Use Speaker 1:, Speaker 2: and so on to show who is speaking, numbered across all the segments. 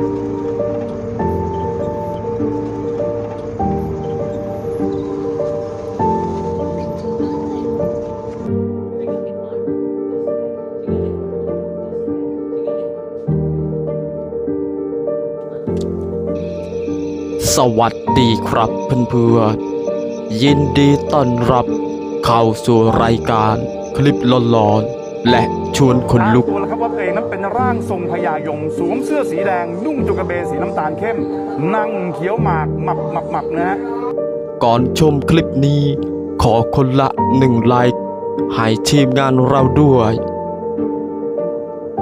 Speaker 1: สวัสดีครับเพื่อนๆยินดีต้อนรับเข้าสู่รายการคลิปหลอนๆและ ชวนคนลุก
Speaker 2: อ้างตัวแล้วครับว่าตัวเองนั้นเป็นร่างทรงพญายมสวมเสื้อสีแดง นุ่งจุกระเบนสีน้ำตาลเข้ม นั่งเคี้ยวหมากหมับหมับหมับนะฮะ
Speaker 1: ก่อนชมคลิปนี้ ขอคนละหนึ่งไลค์ให้ทีมงานเราด้วย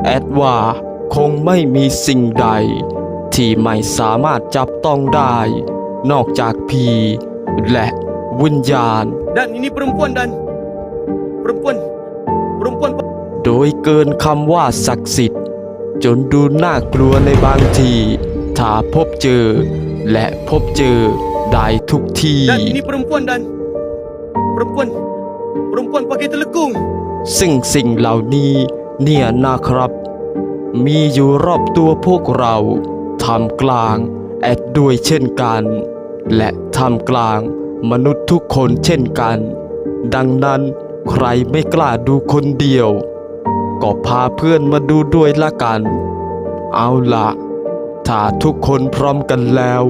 Speaker 1: แอดว่าคงไม่มีสิ่งใด ที่ไม่สามารถจับต้องได้ นอกจากผีและวิญญาณ
Speaker 3: Dan ini perempuan Dan Perempuan Perempuan
Speaker 1: โดยเกินคำว่าศักดิ์สิทธิ์ จนดูน่ากลัวในบางที ถ้าพบเจอ และพบเจอได้ทุกที่
Speaker 3: Dan ini perempuan Dan Perempuan Perempuan pakai telekung
Speaker 1: ซึ่งสิ่งเหล่านี้เนี่ยนะครับ มีอยู่รอบตัวพวกเราทำกลางแอดด้วยเช่นกัน และทำกลางมนุษย์ทุกคนเช่นกัน ดังนั้นใครไม่กล้าดูคนเดียว ก็พาเพื่อนมาดูด้วยละกัน เอาล่ะถ้าทุกคนพร้อมกันแล้ว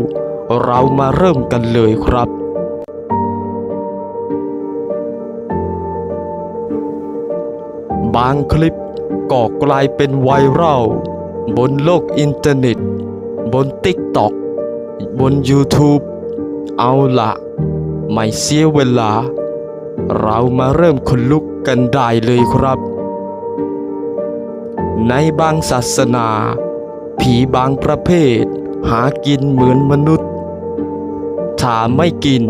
Speaker 1: เรามาเริ่มกันเลยครับ บางคลิปก็กลายเป็นไวรัลบนโลกอินเทอร์เน็ต บน TikTok บน YouTube เอาละไม่เสียเวลา เรามาเริ่มคนลุกกันได้เลยครับ ในบางศาสนา ผีบางประเภท หากินเหมือนมนุษย์ ถ้าไม่กิน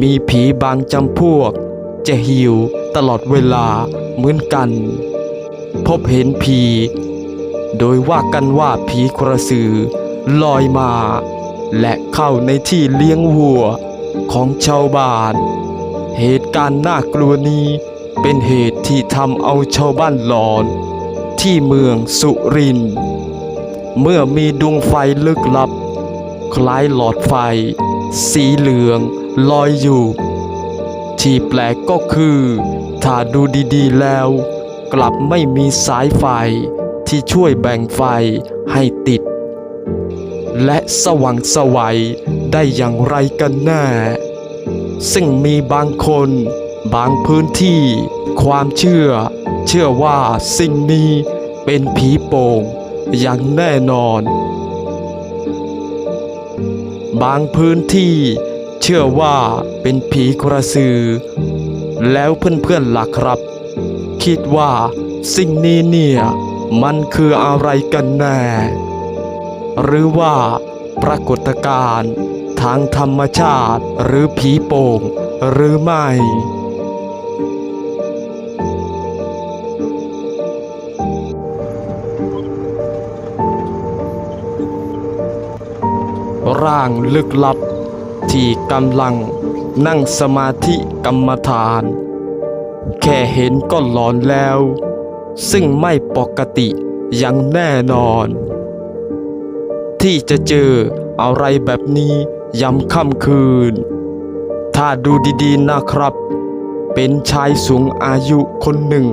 Speaker 1: มีผีบางจำพวก จะหิวตลอดเวลาเหมือนกัน พบเห็นผี โดยว่ากันว่าผีกระสือลอยมา และเข้าในที่เลี้ยงวัวของชาวบ้าน เหตุการณ์น่ากลัวนี้เป็นเหตุที่ทำเอาชาวบ้านหลอน ที่เมืองสุรินทร์เมื่อมีดวงไฟลึกลับ คล้ายหลอดไฟ สีเหลืองลอยอยู่ ที่แปลกก็คือ ถ้าดูดีๆแล้ว กลับไม่มีสายไฟที่ช่วยแบ่งไฟให้ติด และสว่างสวัยได้อย่างไรกันแน่ซึ่งมีบางคน บางพื้นที่ ความเชื่อ เชื่อว่าสิ่งนี้เป็นผีโป่งอย่างแน่นอน บางพื้นที่เชื่อว่าเป็นผีกระสือ แล้วเพื่อนๆล่ะครับ คิดว่าสิ่งนี้เนี่ยมันคืออะไรกันแน่ หรือว่าปรากฏการณ์ทางธรรมชาติหรือผีโป่งหรือไม่ ร่างลึกลับ ที่กำลังนั่งสมาธิกรรมฐาน แค่เห็นก็หลอนแล้ว ซึ่งไม่ปกติอย่างแน่นอน ที่จะเจออะไรแบบนี้ยำค่ำคืน ถ้าดูดีๆนะครับ เป็นชายสูงอายุคนหนึ่ง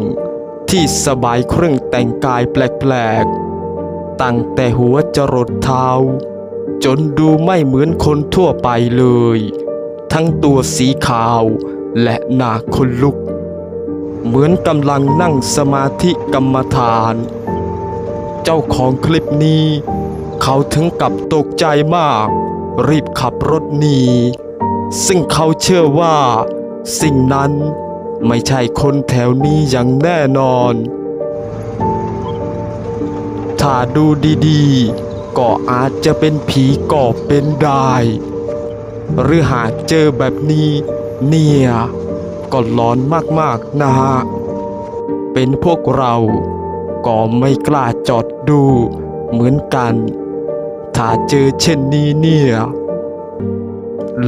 Speaker 1: ที่สบายเครื่องแต่งกายแปลกๆ ตั้งแต่หัวจรดเท้า จนดูไม่เหมือนคนทั่วไปเลย ทั้งตัวสีขาวและหน้าคนลุก เหมือนกำลังนั่งสมาธิกรรมฐาน เจ้าของคลิปนี้ เขาถึงกับตกใจมาก รีบขับรถหนี ซึ่งเขาเชื่อว่า สิ่งนั้นไม่ใช่คนแถวนี้อย่างแน่นอน ถ้าดูดีๆ ก็อาจจะเป็นผีกอบเป็นได้ หรือหากเจอแบบนี้ เนี่ยก็ร้อนมากๆนะฮะ เป็นพวกเราก็ไม่กล้าจอดดูเหมือนกัน ถ้าเจอเช่นนี้เนี่ย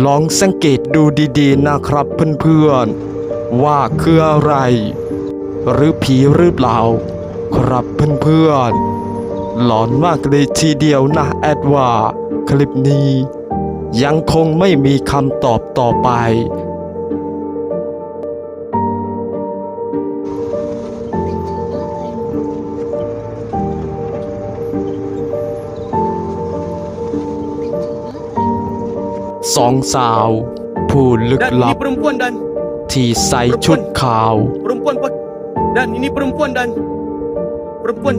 Speaker 1: ลองสังเกตดูดีๆนะครับเพื่อนๆ ว่าคืออะไร หรือผีหรือเปล่า ครับเพื่อนๆ หลอนมากเลยทีเดียวนะแอดว่า คลิปนี้ ยังคงไม่มีคำตอบต่อไป สองสาว ผู้ลึก
Speaker 3: Dan
Speaker 1: ลั
Speaker 3: ini
Speaker 1: บ
Speaker 3: perempuan dan
Speaker 1: ที่ใส่ชุดขาว
Speaker 3: perempuan pak dan ini perempuan dan perempuan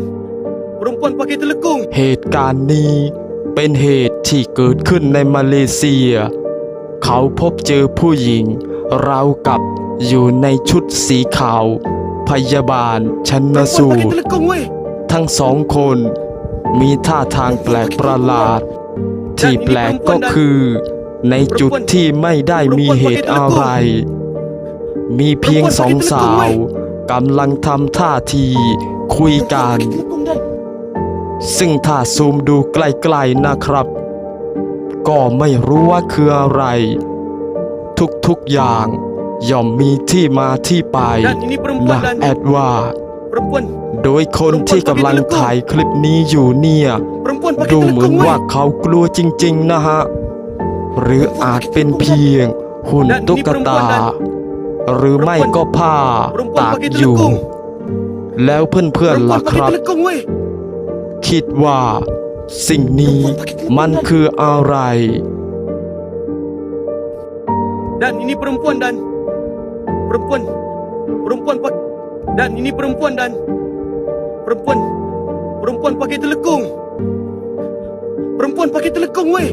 Speaker 3: perempuan pakai telekung.
Speaker 1: เหตุการณ์นี้เป็นเหตุที่เกิดขึ้นในมาเลเซีย เขาพบเจอผู้หญิงราวกับอยู่ในชุดสีขาว พยาบาลชัน
Speaker 3: Perempuan
Speaker 1: สู
Speaker 3: pakai
Speaker 1: ตร
Speaker 3: telekung weh.
Speaker 1: ทั้งสองคนมีท่าทางแปลกประหลาด ที่แปลกก็คือ ในจุดที่ไม่ได้มีเหตุอะไร มีเพียงสองสาวกำลังทำท่าทีคุยกัน
Speaker 3: Telekung dan
Speaker 1: ซึ่งถ้าซูมดูใกล้ๆนะครับ ก็ไม่รู้ว่าคืออะไร ทุกๆอย่างย่อมมีที่มาที่ไป
Speaker 3: dan ini
Speaker 1: นะ
Speaker 3: perempuan dan
Speaker 1: แอดว่า
Speaker 3: perempuan
Speaker 1: โดยคนที่กำลังถ่ายคลิปนี้อยู่เนี่ย
Speaker 3: perempuan pakai
Speaker 1: ดูเหมือน
Speaker 3: telekung
Speaker 1: ว่า
Speaker 3: weh.
Speaker 1: เขากลัวจริง ๆ นะฮะ หรืออาจเป็นเพียงหุ่นตุ๊กตา หรือไม่ก็ผ้า
Speaker 3: Perempuan
Speaker 1: ตาก
Speaker 3: pakai
Speaker 1: อยู่
Speaker 3: telekung.
Speaker 1: แล้วเพื่อนๆ
Speaker 3: Perempuan
Speaker 1: ล่ะค
Speaker 3: pakai
Speaker 1: รับ
Speaker 3: telekung weh.
Speaker 1: คิดว่า สิ่งนี้มันคืออะไร
Speaker 3: Dan ini perempuan dan perempuan perempuan pak dan ini perempuan dan perempuan perempuan pakai telekung. Perempuan pakai telekung weh.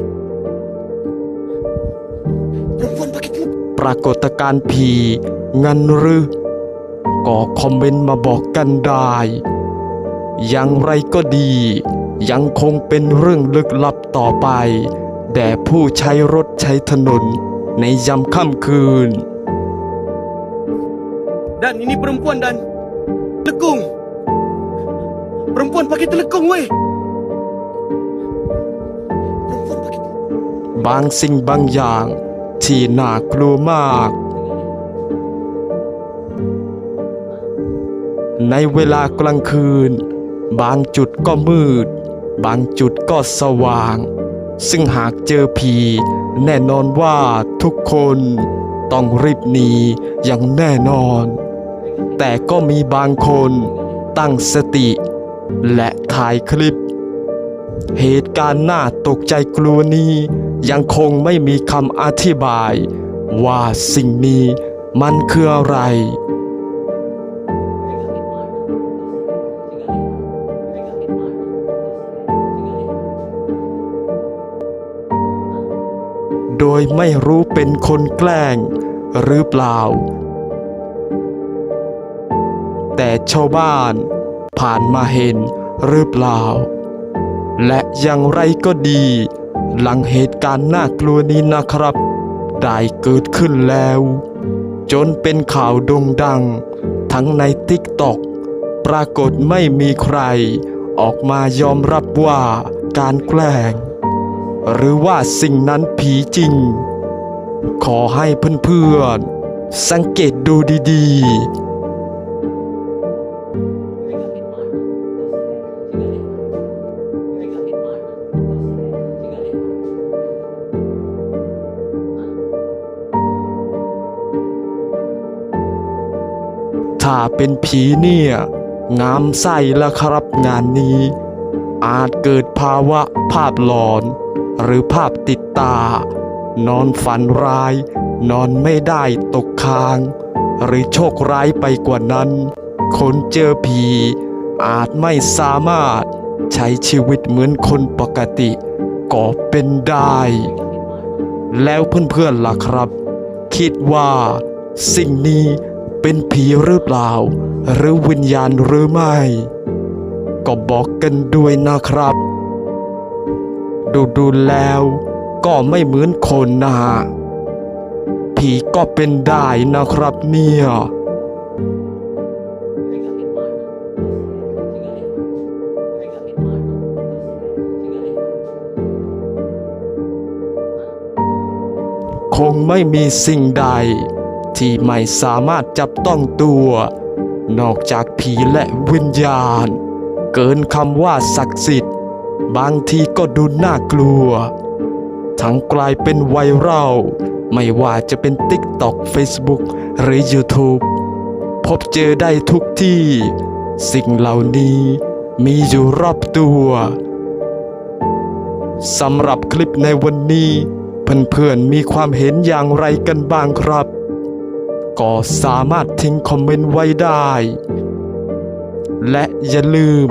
Speaker 3: Perempuan pakai telekung.
Speaker 1: ปรากฏการณ์ผีงั้นหรือก็คอมเมนต์มาบอกกันได้ อย่างไรก็ดี ยังคงเป็นเรื่องลึกลับต่อไป แด่ผู้ใช้รถใช้ถนนในยามค่ำคืน
Speaker 3: Dan ini perempuan dan telekung. Perempuan pakai telekung weh. Perempuan pakai telekung.
Speaker 1: บางสิ่งบางอย่าง ที่น่ากลัวมาก ในเวลากลางคืน บางจุดก็มืด บางจุดก็สว่าง ซึ่งหากเจอผี แน่นอนว่าทุกคนต้องรีบหนีอย่างแน่นอน แต่ก็มีบางคนตั้งสติ และถ่ายคลิป เหตุการณ์น่าตกใจกลัวนี้ยังคงไม่มีคำอธิบาย ว่าสิ่งนี้มันคืออะไร โดยไม่รู้เป็นคนแกล้งหรือเปล่า แต่ชาวบ้านผ่านมาเห็นหรือเปล่า และอย่างไรก็ดี หลังเหตุการณ์น่ากลัวนี้นะครับ ได้เกิดขึ้นแล้ว จนเป็นข่าวโด่งดัง ทั้งในติ๊กตอกปรากฏไม่มีใคร ออกมายอมรับว่าการแกล้ง หรือว่าสิ่งนั้นผีจริง ขอให้เพื่อนๆ สังเกตดูดีๆถ้าเป็นผีเนี่ย งามไส้ละครับงานนี้ อาจเกิดภาวะภาพหลอน หรือภาพติดตา นอนฝันร้าย นอนไม่ได้ตกค้าง หรือโชคร้ายไปกว่านั้น คนเจอผี อาจไม่สามารถใช้ชีวิตเหมือนคนปกติ ก็เป็นได้ แล้วเพื่อนๆล่ะครับ คิดว่า สิ่งนี้เป็นผีหรือเปล่า หรือวิญญาณหรือไม่ ก็บอกกันด้วยนะครับ ดูดูแล้วก็ไม่เหมือนคนนะฮะผีก็เป็นได้นะครับเนี่ยคงไม่มีสิ่งใด ที่ไม่สามารถจับต้องตัว นอกจากผีและวิญญาณ เกินคำว่าศักดิ์สิทธิ์ บางทีก็ดูน่ากลัว ทั้งกลายเป็นไวรัลไม่ว่าจะเป็น TikTok Facebook หรือ YouTube พบเจอได้ทุกที่ สิ่งเหล่านี้มีอยู่รอบตัวสำหรับคลิปในวันนี้เพื่อนๆมีความเห็นอย่างไรกันบ้างครับ ก็สามารถทิ้งคอมเมนต์ไว้ได้ และอย่าลืม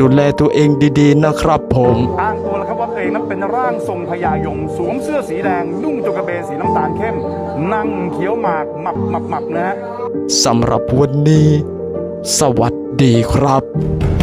Speaker 1: ดูแลตัวเองดีๆนะครับผม
Speaker 2: อ้างตัวแล้วครับว่าตัวเองนั้นเป็นร่างทรงพญายมสวมเสื้อสีแดงนุ่งจงกระเบนสีน้ำตาลเข้ม นั่งเขี้ยวหมากหมับหมับหมับนะฮะ
Speaker 1: สำหรับวันนี้ สวัสดีครับ